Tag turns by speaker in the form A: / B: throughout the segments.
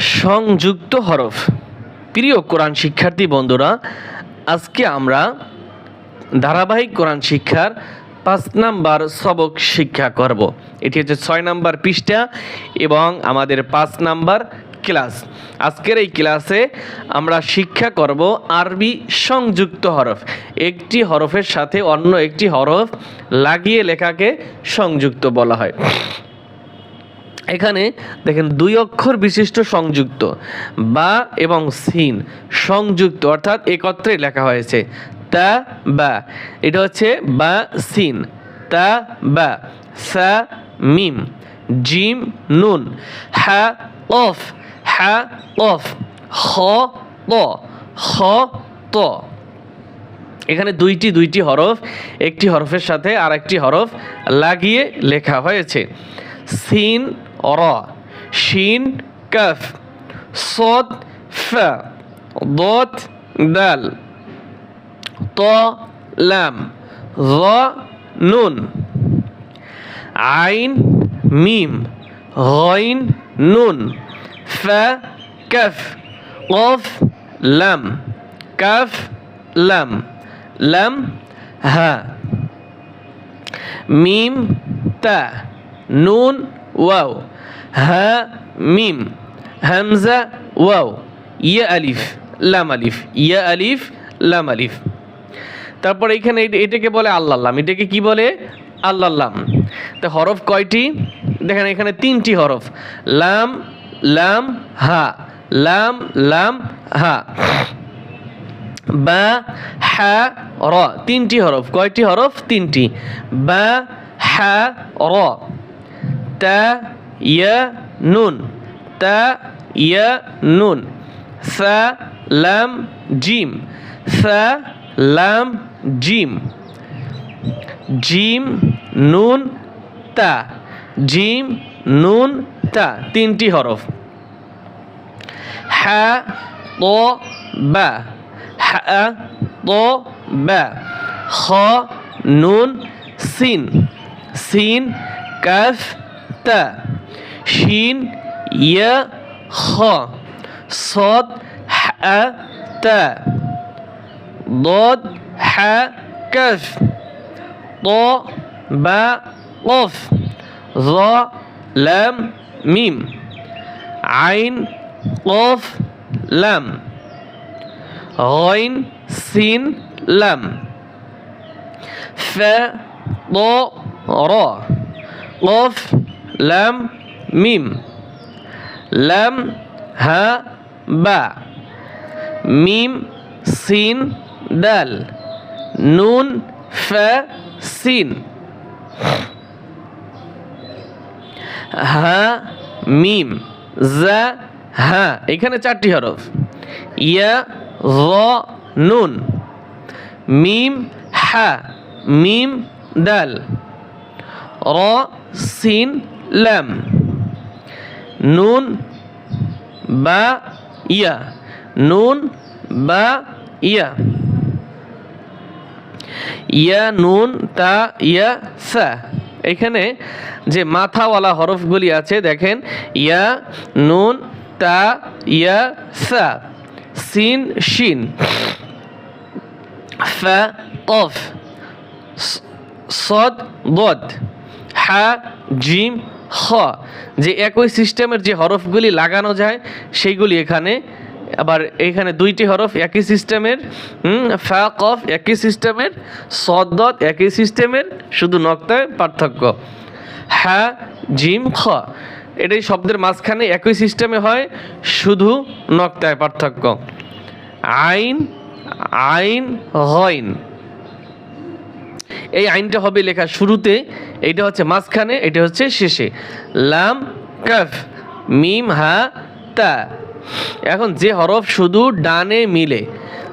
A: সংযুক্ত হরফ। প্রিয় কোরআন শিক্ষার্থী বন্ধুরা, আজকে আমরা ধারাবাহিক কোরআন শিক্ষার পাঁচ নাম্বার সবক শিক্ষা করব। এটি হচ্ছে ছয় নাম্বার পৃষ্ঠা এবং আমাদের পাঁচ নাম্বার ক্লাস। আজকের এই ক্লাসে আমরা শিক্ষা করব আরবি সংযুক্ত হরফ। একটি হরফের সাথে অন্য একটি হরফ লাগিয়ে লেখাকে সংযুক্ত বলা হয়। এখানে দেখেন দুই অক্ষর বিশিষ্ট সংযুক্ত, বা এবং সিন সংযুক্ত, অর্থাৎ একত্রে লেখা হয়েছে। তা, বা, এটা হচ্ছে বা, সিন। তা, বা, সা, মিম, জিম, নুন, হা, অফ হা, অফ খ ত ত। এখানে দুইটি দুইটি হরফ, একটি হরফের সাথে আর একটি হরফ লাগিয়ে লেখা হয়েছে। সিন র শিন কাফ সদ ফা দত দাল ত লাম র নুন আইন মিম গইন নুন ফা কাফ কফ লাম কাফ লাম লাম হা মিম তা নুন ওয়াও হা মিম হামজা ওয়াও ইয়া আলিফ লাম আলিফ ইয়া আলিফ লাম আলিফ তারপর এটা- এটাকে বলে আল্লাহ্লাম এটাকে কি বলে? আল্লাহ্লাম তো হরফ কয়টি? দেখেন এখানে তিনটি হরফ। লাম লাম, হা। লাম লাম, হা। বা, হা, র। তিনটি হরফ। কয়টি হরফ? তিনটি। বা, হা, র। তা, ইয়া, নুন। তা, ইয়া, নুন। সা, লাম, জিম। সা, লাম, জিম। জিম, নুন, তা। জিম, নুন, তা। তিনটি হরফ। হা ত বা। হা ত বা। খ নুন, সিন। সিন, কাফ ت شين ي خ صاد ح ت ضاد ح كف ط ب قف ظ لام ميم عين قاف لام غين سين لام ف ض را قاف লাম মিম লাম হা বা মিম সিন দাল নুন ফা সিন হা মিম জা হা এখানে চারটি হরফ। ইয়া র নুন। মিম, হা। মিম, দাল। র, সিন লাম নুন বা ইয়া নুন বা ইয়া ইয়া নুন তা ইয়া সা এখানে যে মাথাওয়ালা হরফগুলি আছে, দেখেন, ইয়া, নুন, তা, ইয়া, সা, সিন, শিন। ফা, কফ সদ বদ হা, জিম খ যে একই সিস্টেমের যে হরফগুলি লাগানো যায় সেইগুলি এখানে আবার এখানে দুইটি হরফ একই সিস্টেমের হুম, ফা কফ একই সিস্টেমের সদ্দত একই সিস্টেমের শুধু নক্তায় পার্থক্য। হা জিম খ এটাই শব্দের মাঝখানে একই সিস্টেমে হয় শুধু নক্তায় পার্থক্য। আইন আইন হইন। এই আইনটা হবে লেখা শুরুতে এটা হচ্ছে মাঝখানে, এটা হচ্ছে শেষে। লাম, কাফ, মিম, হা, তা। এখন যে হরফ শুধু ডানে মিলে,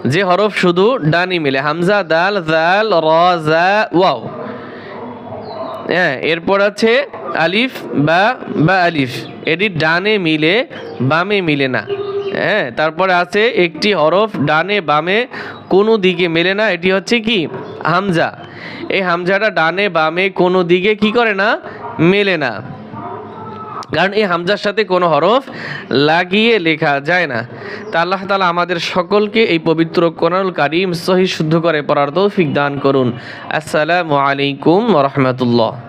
A: যে হরফ শুধু ডানে মিলে, হামজা, দাল, জাল, র, জা, ওয়াও। হ্যাঁ এরপর আছে আলিফ, বা বা আলিফ। এটি ডানে মিলে, বামে মিলে না। হ্যাঁ তারপরে আছে একটি হরফ ডানে বামে, কোনো দিকে মেলে না। এটি হচ্ছে কি? হামজা। এই হামজাটা ডানে বামে কোনো দিকে কি করে না? মেলে না। কারণ এই হামজার সাথে কোনো হরফ লাগিয়ে লেখা যায় না। তা আল্লাহ তালা আমাদের সকলকে এই পবিত্র কোরআনুল কারিম সহি শুদ্ধ করে পড়ার তৌফিক দান করুন। আসসালামু আলাইকুম রহমতুল্লাহ।